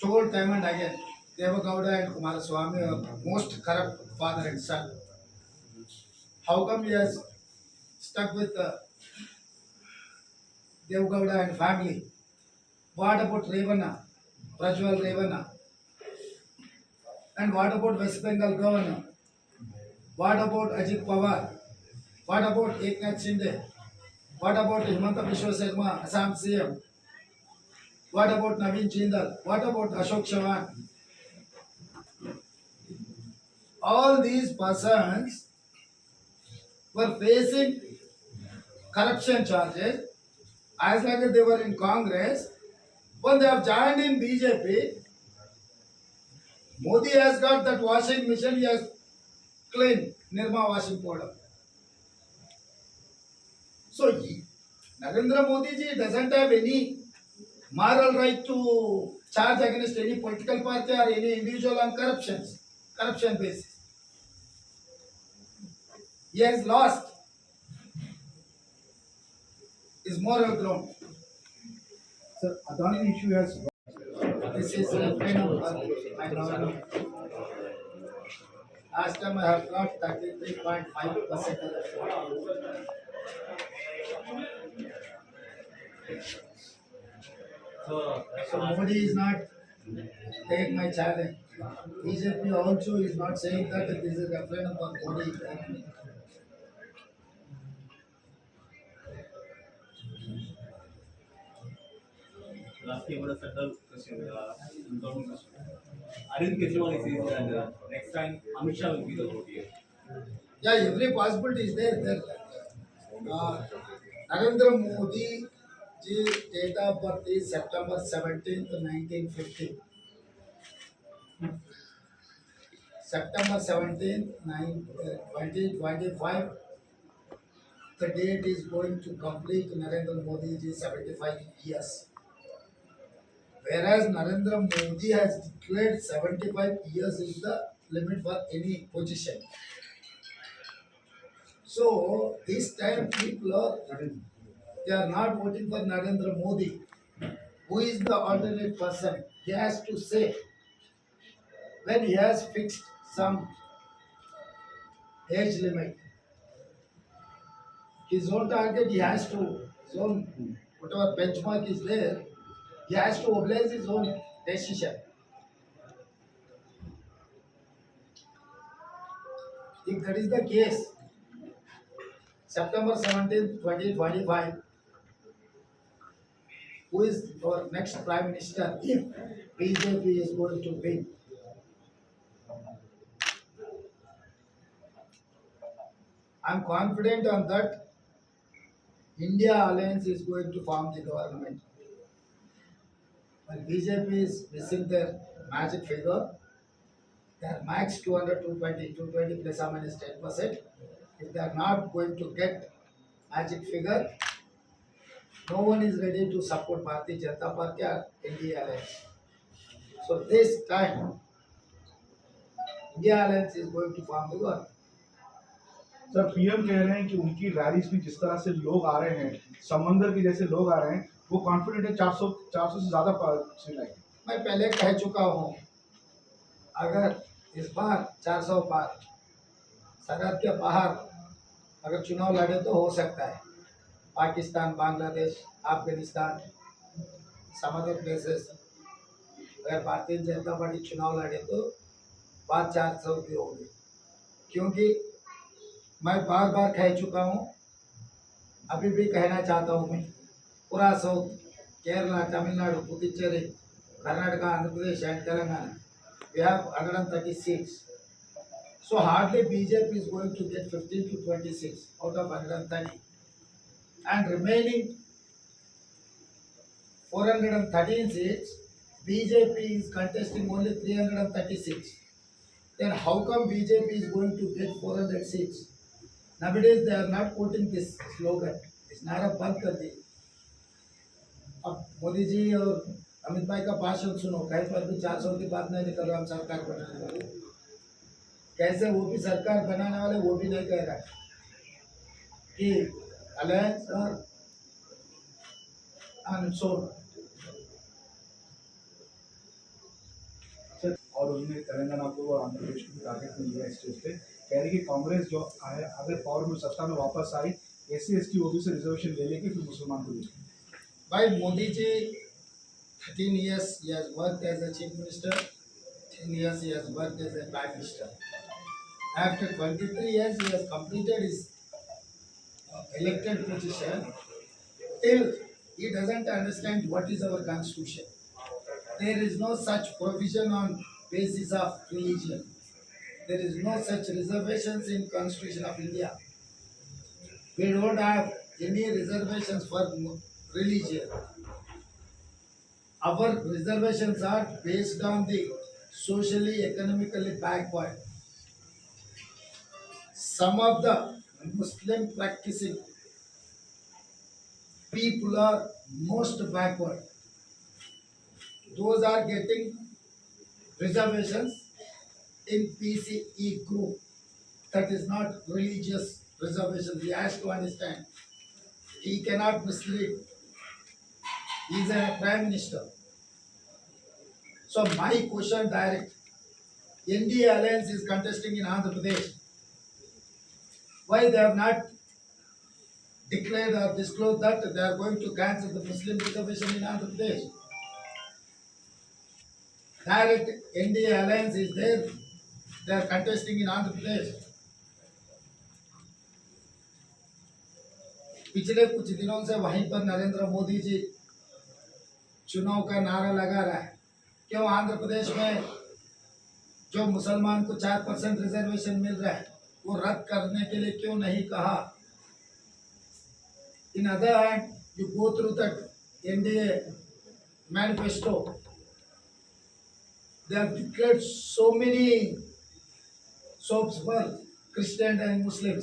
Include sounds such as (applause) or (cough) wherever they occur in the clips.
told time and again, Devagowda and Kumaraswamy are most corrupt father and son. How come he has stuck with uh, Devagowda and family? What about Revana, Prajwal Revana? And what about West Bengal governor? What about Ajit Pawar? What about Eknath Shinde? What about Himanta Biswa Sarma, Assam CM? What about Naveen Jindal? What about Ashok Chavan? All these persons were facing corruption charges as long as they were in Congress. When they have joined in BJP, Modi has got that washing machine, he has cleaned Nirma washing powder. So, Narendra Modi ji doesn't have any moral right to charge against any political party or any individual on corruptions, corruption basis. He has lost his moral ground. Sir, Adani issue has This is a kind of, I know. Last time I have got thirty-three point five percent of the vote. So, Modi is not take my challenge. BJP also is not saying that this is a referendum on Modi. ರಾಷ್ಟ್ರೀಯ ಕೂಡ central question government question Arvind Kejriwal is is and next time Amit Shah will be the OT yeah every possibility is there there Narendra Modi Uh, ji date of birth is September seventeenth, nineteen fifty. September seventeenth, nine, uh, twenty twenty-five. The date is going to complete Narendra Modi ji seventy-five years. Whereas Narendra Modi has declared seventy-five years is the limit for any position. So this time people are they are not voting for Narendra Modi. Who is the alternate person? He has to say when he has fixed some age limit. His own target he has to his own whatever benchmark is there, he has to oblige his own decision. If that is the case, September seventeenth, twenty twenty-five. Who is our next prime minister if BJP is going to win? I am confident on that. India alliance is going to form the government. But BJP is missing their magic figure, their max 200, 220, 220 plus or minus 10 percent. If they are not going to get magic figure, no one is ready to support Bharatiya Janata Party or India Alliance. So this time, India Alliance is going to form the government. Sir PM कह रहे हैं कि उनकी rallies में जिस तरह से लोग आ रहे हैं समंदर के जैसे लोग आ रहे हैं वो कॉन्फिडेंट है 400 400 से ज़्यादा सीट आएगी मैं पहले कह चुका हूँ अगर इस बार 400 पार सरहद के बाहर अगर चुनाव लड़े तो हो सकता है Pakistan Bangladesh Afghanistan some other places अगर भारतीय जनता पार्टी चुनाव लड़े तो बात चार सौ की होगी क्योंकि मैं बार बार कह चुका हूँ अभी भी कहना चाहता हूँ मैं पूरा south Kerala Tamil Nadu Puducherry Karnataka, Andhra Pradesh and Telangana. We have 130 seats. So hardly BJP is going to get 15 to 26 out of 130. And remaining 413 seats, BJP is contesting only 336. Then how come BJP is going to get 400 seats? Nowadays they are not quoting this slogan. It's not a बंद कर दी अब मोदी जी और अमित भाई का भाषण सुनो कहीं पर भी चार सौ की बात नहीं निकल रहा हम सरकार बनाने वाले कैसे वो भी सरकार बनाने वाले वो भी नहीं कह रहा Alliance uh, on its own. और उन्होंने तेलंगाना को आंध्र प्रदेश को टारगेट में लिया स्टेज पे। कह रही कि कांग्रेस जो आए अगर पावर में सत्ता में वापस आई S C S T O B से रिजर्वेशन ले लेके फिर मुसलमान को देगी भाई Modi ji thirteen years he work as a chief minister thirteen years he work as a prime minister after twenty three years he completed is Uh, elected position. Till he doesn't understand what is our constitution. There is no such provision on basis of religion. There is no such reservations in Constitution of India. We don't have any reservations for religion. Our reservations are based on the socially, economically backward. Some of the Muslim practicing people are most backward. Those are getting reservations in PCE group. That is not religious reservation. He has to understand. He cannot mislead. He is a prime minister. So my question direct. NDA alliance is contesting in Andhra Pradesh. Why they have not declared or disclosed that they are going to cancel the Muslim reservation in Andhra Pradesh? Direct NDA alliance is there. They are contesting in Andhra Pradesh. पिछले कुछ दिनों से वहीं पर नरेंद्र मोदी जी चुनाव का नारा लगा रहा है क्यों आंध्र प्रदेश में जो मुसलमान को चार परसेंट रिजर्वेशन मिल रहा है को रद्द करने के लिए क्यों नहीं कहा? In other hand you go through that N D A manifesto they so many sops for Christian and Muslim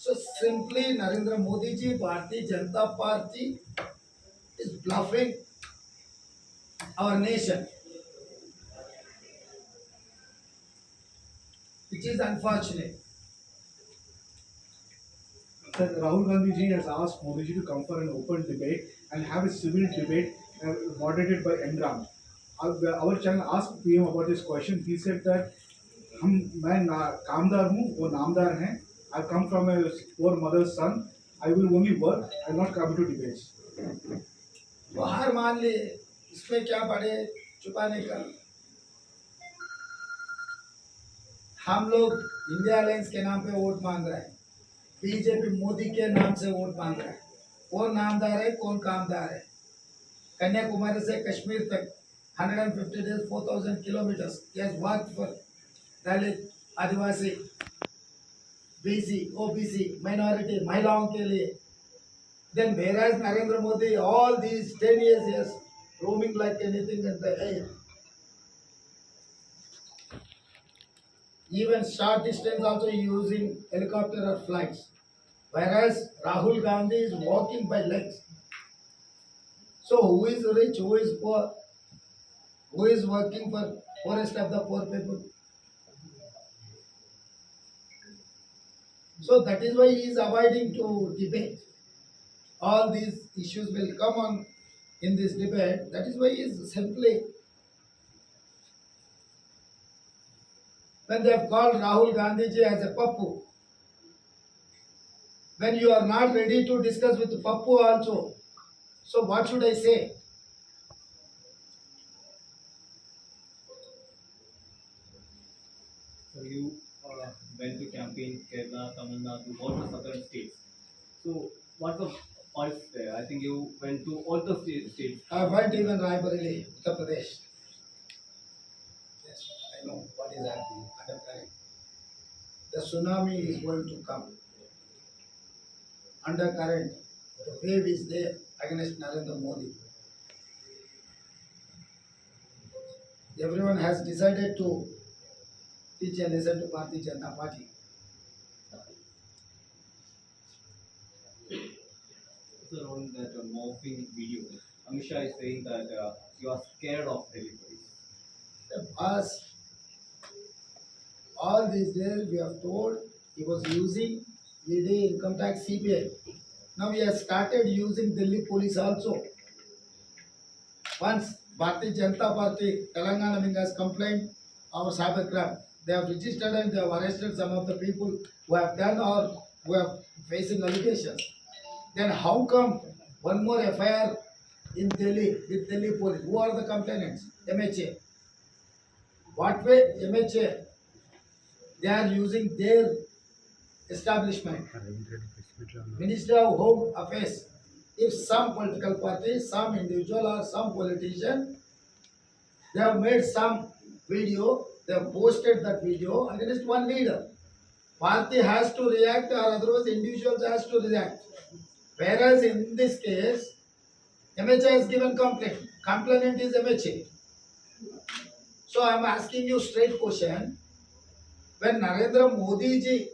so simply Narendra Modi ji Bharatiya Janata Party is bluffing our nation Which is unfortunate. That Rahul Gandhi ji has asked Modi ji to come for an open debate and have a civil debate uh, moderated by Engram. Our, our channel asked PM about this question. He said that हम मैं ना, कामदार हूँ वो नामदार हैं I come from a poor mother's son I will only work I not come to debates वो हार मान लिए इसमें क्या पड़े छुपाने का हम लोग इंडिया अलायंस के नाम पे वोट मांग रहे हैं। बीजेपी मोदी के नाम से वोट मांग रहे हैं। कौन नामदार है, कौन कामदार है? कन्याकुमारी से कश्मीर तक 150 days four thousand kilometre work for Dalit Adivasi B C O BC C minority महिलाओं के लिए। Then भेराज Narendra Modi all these ten years yes roaming like anything at the air Even short distance also using helicopter or flights. Whereas Rahul Gandhi is walking by legs. So who is rich, who is poor? Who is working for poorest of the poor people? So that is why he is avoiding to debate all these issues will come on in this debate. That is why he is simply when they have called Rahul Gandhi ji as a pappu. When you are not ready to discuss with pappu also, so what should I say? So you uh, went to campaign Kerala, Tamil Nadu, all the southern states. So what's the pulse there? I think you went to all the states. I went even Raebareli, Uttar Pradesh. Yes, I know is happening undercurrent. The tsunami is going to come. Undercurrent, the wave is there against Narendra Modi. Everyone has decided to teach and listen to Bharatiya Janata Party. So on that uh, morphing video, Amit Shah is saying that uh, you are scared of police. The past, all these days we have told he was using ED income tax CPI. Now he has started using Delhi police also. Once Bharatiya Janata Party, Telangana Wing has complained our cybercrime. They have registered and they have arrested some of the people who have done or who are facing allegations. Then how come one more FIR in Delhi with Delhi police? Who are the complainants? MHA. What way MHA? They are using their establishment. Minister of Home Affairs. If some political party, some individual or some politician, they have made some video, they have posted that video against one leader. Party has to react or otherwise individuals has to react. Whereas in this case, MHA has given complaint. Complainant is MHA. So I am asking you straight question. When Narendra Modi ji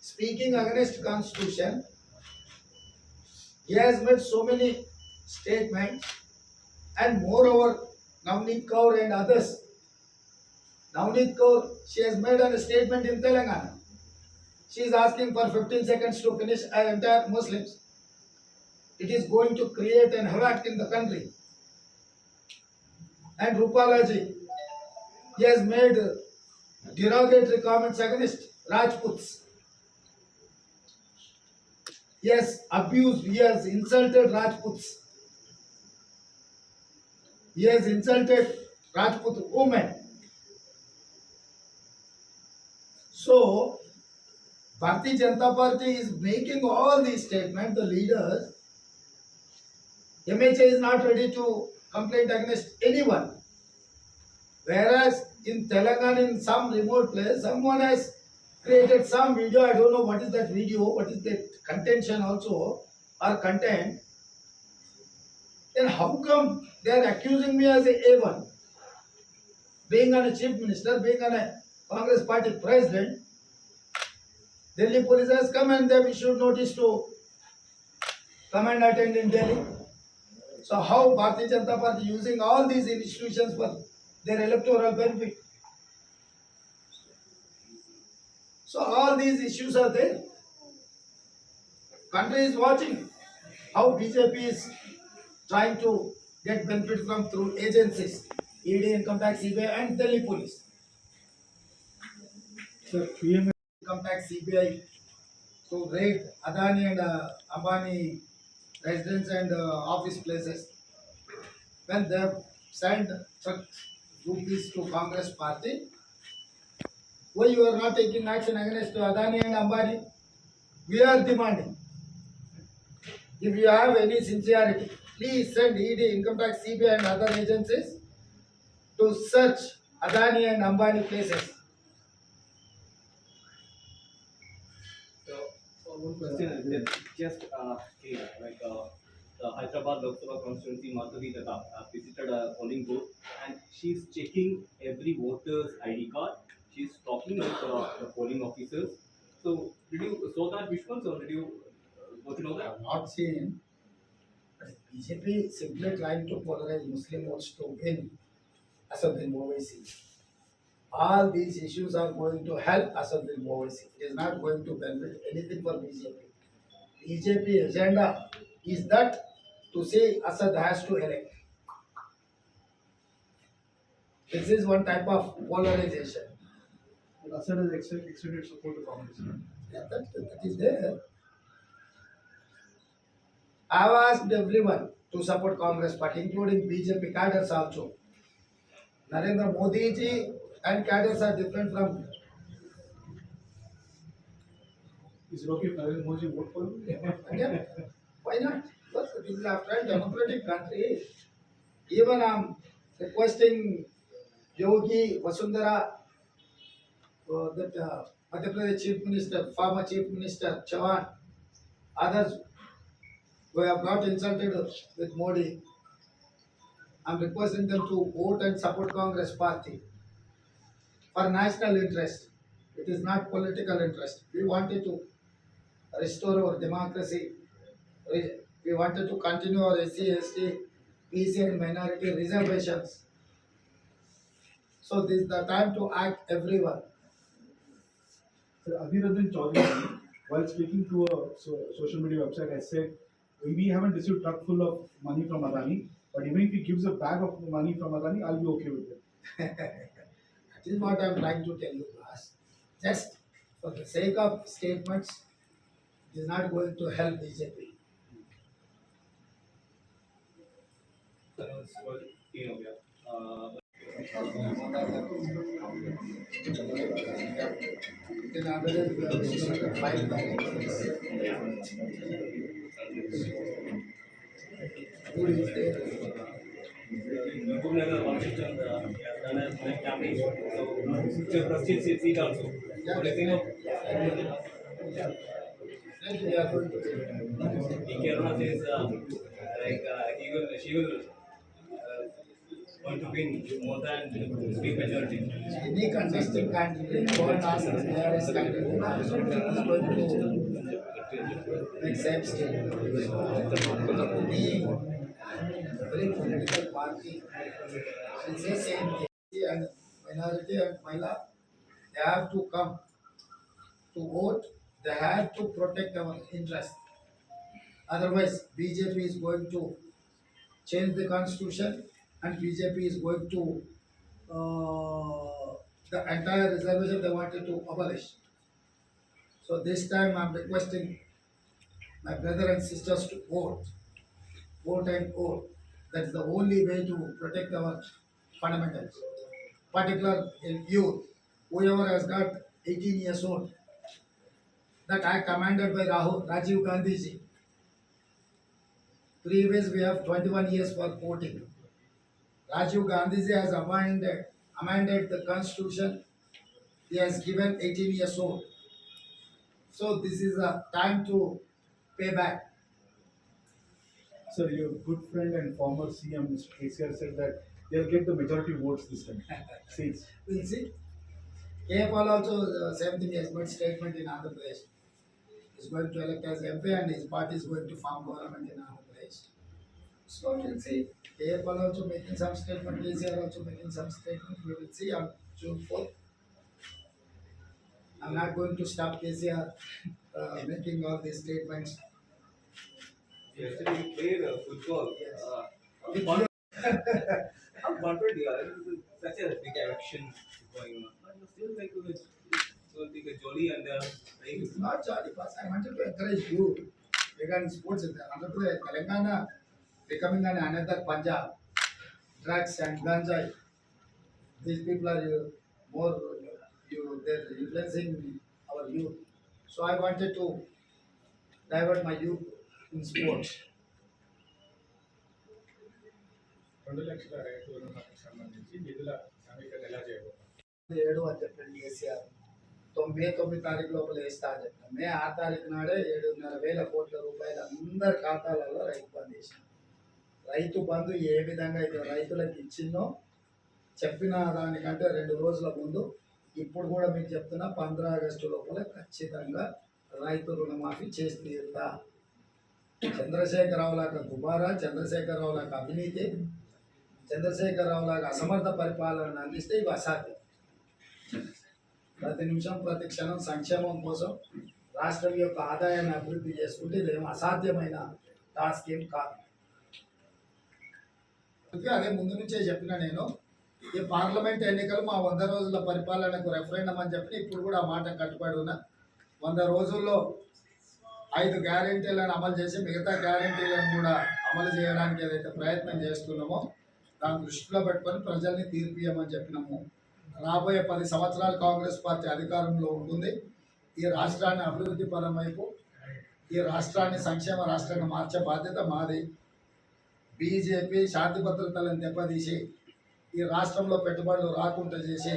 speaking against constitution, he has made so many statements and moreover Navneet Kaur and others. Navneet Kaur, she has made a statement in Telangana. She is asking for 15 seconds to finish uh, entire Muslims. It is going to create an havoc in the country. And Rupalaji, he has made derogatory comments against Rajputs. He has abused, he has insulted Rajputs. He has insulted Rajput women. So, Bharatiya Janata Party is making all these statements, the leaders. MHA is not ready to complain against anyone. Whereas in Telangana, in some remote place, someone has created some video. I don't know what is that video, what is that contention also or content. Then how come they are accusing me as a A1? Being on a chief minister, being on a Congress party president, Delhi police has come and they have issued notice to come and attend in Delhi. So how Bharatiya Janata Party using all these institutions for their electoral benefit? So all these issues are there. Country is watching how BJP is trying to get benefit from through agencies, ED, Income Tax, CBI and Delhi Police. Sir, Income Tax, CBI to raid Adani and uh, Ambani residence and uh, office places. When they have sent such rupees to Congress party, why you are not taking action against Adani and Ambani? We are demanding. If you have any sincerity, please send ED, Income Tax, CBI and other agencies to search Adani and Ambani places. So, uh, one question is just uh, came, like uh, the Hyderabad Lok Sabha constituency Madhavi Lata uh, visited a polling booth and she's checking every voter's ID card. She's talking with uh, the polling officers. So, did you saw that visuals or did you uh, to know I that? have not seen. BJP simply trying to polarize Muslim votes to win Asaduddin Owaisi. All these issues are going to help Asaduddin Owaisi. It is not going to benefit anything for BJP. BJP agenda is that to say Assad has to elect. This is one type of polarization. Assad has extended, extended support to Congress. Hmm. Yeah, that, that is there. I have asked everyone to support Congress party, including BJP cadres also. Narendra Modi ji and cadres are different from, Is it okay if Narendra Modi vote for him? yeah, why not? Because this is after democratic country. Even I am requesting Yogi Vasundhara, uh, that uh, Madhya Pradesh Chief Minister, former Chief Minister Chavan, others who have got insulted with Modi. I'm requesting them to vote and support Congress party for national interest. It is not political interest. We wanted to restore our democracy. We wanted to continue our SC, ST, PC and minority reservations. So this is the time to act everyone. Sir, Adhiruddin Chaudhary, while speaking to a so, social media website, has said, we haven't received truck full of money from Adani, but even if he gives a bag of money from Adani, I'll be okay with it. (laughs) That is what I am trying to tell you, class. Just for the sake of statements, it is not going to help BJP. you know, yeah. Uh, In other words, we have submitted five directions. Who is there? Gupnagar, Washington, uh, yeah, done as my campaign, so it's a trustee seat seat also. What do you think of? Then we are going to take. Kerala says, uh, like, uh, he will, she will, uh, want to win more than big majority. Any contesting candidate, the nearest candidate, is going to make same statement. Every political party will say same thing. And minority and Mila, they have to come to vote, they have to protect our interest. Otherwise, BJP is going to change the constitution and BJP is going to, uh, the entire reservation they wanted to abolish. So this time I'm requesting my brother and sisters to vote, vote and vote. That's the only way to protect our fundamentals. Particular in youth, whoever has got eighteen years old. That I commanded by Rahul, Rajiv Gandhi ji. Previous we have twenty-one years for voting. Rajiv Gandhi has amended, amended the constitution. He has given eighteen years old. So this is a time to pay back. Sir, your good friend and former CM, Mr. KCR, said that they'll get the majority votes this time. (laughs) Seats. We'll see. K. Paul also uh, same thing has made statement in Andhra Pradesh. He's going to elect as MP and his party is going to form government in Andhra Pradesh. So we'll see. Also making some statement, also making some statement. We will see on June fourth. I'm not going to stop KCR (laughs) uh, making all these statements. Yesterday we played uh, football. Yes. Uh, With how how confident you are? This is Such a big action going on. But still like, uh, so a jolly and uh, like, It's not jolly pass. I wanted to encourage you regarding sports in the Andhra Pradesh, Telangana becoming an another Punjab. Drugs and ganja. These people are uh, more you they're influencing our youth. So I wanted to divert my youth in sports. రెండు లక్షల రైతు రుణాలకు సంబంధించి నిధుల సమీకరణ ఎలా చేయబోతున్నారు ఏడు అని చెప్పండి కేసీఆర్ తొమ్మిది తొమ్మిది తారీఖు లోపల వేస్తా అని చెప్పిన మే ఆరు తారీఖు నాడే ఏడున్నర వేల కోట్ల రూపాయలు అందరి ఖాతాలలో రైతు బంధు వేసిన రైతు బంధు ఏ విధంగా అయితే రైతులకు ఇచ్చిందో చెప్పిన దానికంటే రెండు రోజుల ముందు ఇప్పుడు కూడా మీకు చెప్తున్నా పంద్రా ఆగస్టు లోపల ఖచ్చితంగా రైతు రుణమాఫీ చేసి తీరుతా. చంద్రశేఖరరావు లాగా దుబారా చంద్రశేఖరరావు లాగా అవినీతి చంద్రశేఖరరావు లాగా అసమర్థ పరిపాలన అందిస్తే ఇవి అసాధ్యం. ప్రతి నిమిషం ప్రతి క్షణం సంక్షేమం కోసం రాష్ట్రం యొక్క ఆదాయాన్ని అభివృద్ధి చేసుకుంటే ఇదేం అసాధ్యమైన టాస్క్ ఏం కాదు. అందుకే అదే ముందు నుంచే చెప్పిన నేను ఈ పార్లమెంట్ ఎన్నికలు మా వంద రోజుల పరిపాలనకు రెఫరెండం అని చెప్పి ఇప్పుడు కూడా ఆ మాట కట్టుబడి ఉన్నా. వంద రోజుల్లో ఐదు గ్యారెంటీలను అమలు చేసి మిగతా గ్యారెంటీలను కూడా అమలు చేయడానికి ఏదైతే ప్రయత్నం చేస్తున్నామో దాన్ని దృష్టిలో పెట్టుకొని ప్రజల్ని తీర్పియమని చెప్పినాము. రాబోయే పది సంవత్సరాలు కాంగ్రెస్ పార్టీ అధికారంలో ఉంటుంది. ఈ రాష్ట్రాన్ని అభివృద్ధి పరం వైపు ఈ రాష్ట్రాన్ని సంక్షేమ రాష్ట్రంగా మార్చే బాధ్యత మాది. బీజేపీ శాంతి భద్రతలను దెబ్బతీసి ఈ రాష్ట్రంలో పెట్టుబడులు రాకుండా చేసి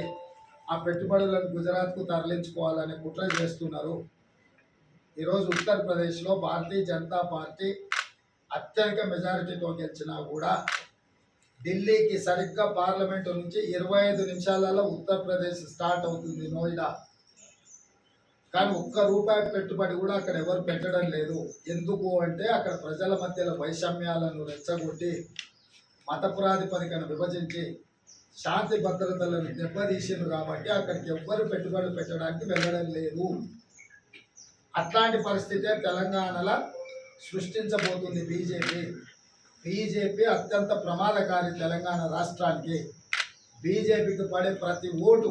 ఆ పెట్టుబడులను గుజరాత్కు తరలించుకోవాలని కుట్ర చేస్తున్నారు. ఈరోజు ఉత్తరప్రదేశ్లో భారతీయ జనతా పార్టీ అత్యధిక మెజారిటీతో గెలిచినా కూడా ఢిల్లీకి సరిగ్గా పార్లమెంటు నుంచి ఇరవై ఐదు నిమిషాలలో ఉత్తరప్రదేశ్ స్టార్ట్ అవుతుంది. నోయిడా కానీ ఒక్క రూపాయి పెట్టుబడి కూడా అక్కడ ఎవరు పెట్టడం లేదు. ఎందుకు అంటే అక్కడ ప్రజల మధ్యలో వైషమ్యాలను రెచ్చగొట్టి మత ప్రాతిపదికను విభజించి శాంతి భద్రతలను దెబ్బతీసిండ్రు కాబట్టి అక్కడికి ఎవ్వరు పెట్టుబడులు పెట్టడానికి వెళ్ళడం లేదు. అట్లాంటి పరిస్థితే తెలంగాణలో సృష్టించబోతుంది బీజేపీ. బీజేపీ అత్యంత ప్రమాదకారి తెలంగాణ రాష్ట్రానికి. బీజేపీకి పడే ప్రతి ఓటు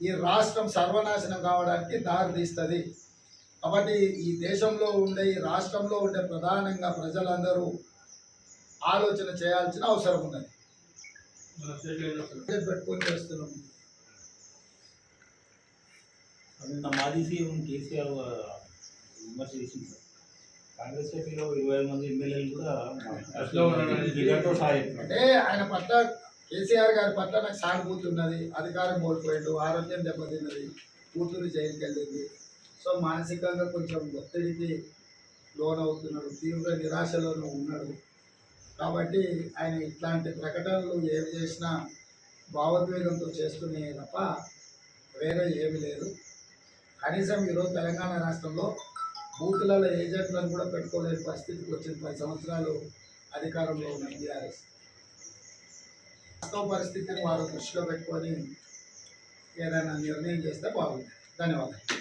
ఈ రాష్ట్రం సర్వనాశనం కావడానికి దారితీస్తుంది. కాబట్టి ఈ దేశంలో ఉండే ఈ రాష్ట్రంలో ఉండే ప్రధానంగా ప్రజలందరూ ఆలోచన చేయాల్సిన అవసరం ఉన్నది. పెట్టుకొని చేస్తున్నాం. నిన్న మాజీ సీఎం కేసీఆర్ విమర్శ చేసింది కాంగ్రెస్ పార్టీలో ఇరవై మంది ఎమ్మెల్యేలు కూడా అంటే ఆయన పట్ల కేసీఆర్ గారి పట్ల నాకు సానుభూతి ఉన్నది అధికారం కోల్పోయాడు ఆరోగ్యం దెబ్బతిన్నది కూతురు జైలుకి వెళ్ళింది. సో మానసికంగా కొంచెం ఒత్తిడికి లోనవుతున్నాడు తీవ్ర నిరాశలోనూ ఉన్నాడు. కాబట్టి ఆయన ఇట్లాంటి ప్రకటనలు ఏమి చేసినా భావోద్వేగంతో చేస్తున్నాయి తప్ప వేరే ఏమి లేదు. కనీసం ఈరోజు తెలంగాణ రాష్ట్రంలో బూతులలో ఏజెంట్లను కూడా పెట్టుకోలేని పరిస్థితికి వచ్చిన పది సంవత్సరాలు అధికారంలో ఉన్న టీఆర్ఎస్. వాస్తవ పరిస్థితిని వారు దృష్టిలో పెట్టుకొని ఏదైనా నిర్ణయం చేస్తే బాగుంటుంది. ధన్యవాదాలు.